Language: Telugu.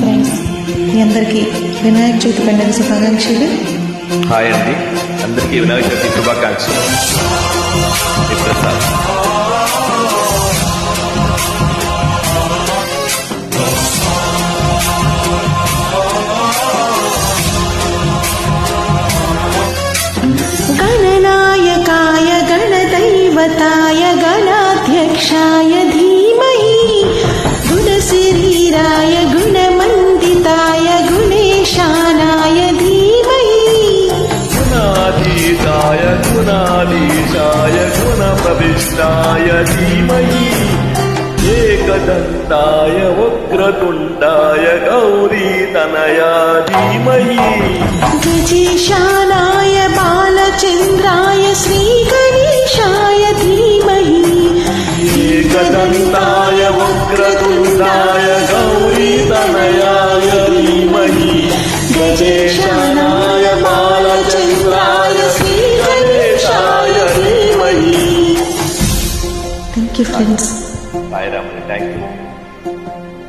ఫ్రెండ్స్ మీ అందరికీ వినాయక చవితి పండుగ శుభాకాంక్షలు. హాయ్ అండి అందరికీ వినాయక చవితి శుభాకాంక్షలు. ప్రసాద్? गुणाधीशाय गुणप्रविष्टाय धीमहि एकदन्ताय वक्रतुण्डाय गौरीतनया धीमहि गजेशानाय बालचन्द्राय श्रीगणेशाय धीमहि एकदन्ताय वक्रतुण्डाय गौरीतनयाय धीमहि गजेशानाय you, friends. Bye, Ram. Thank you.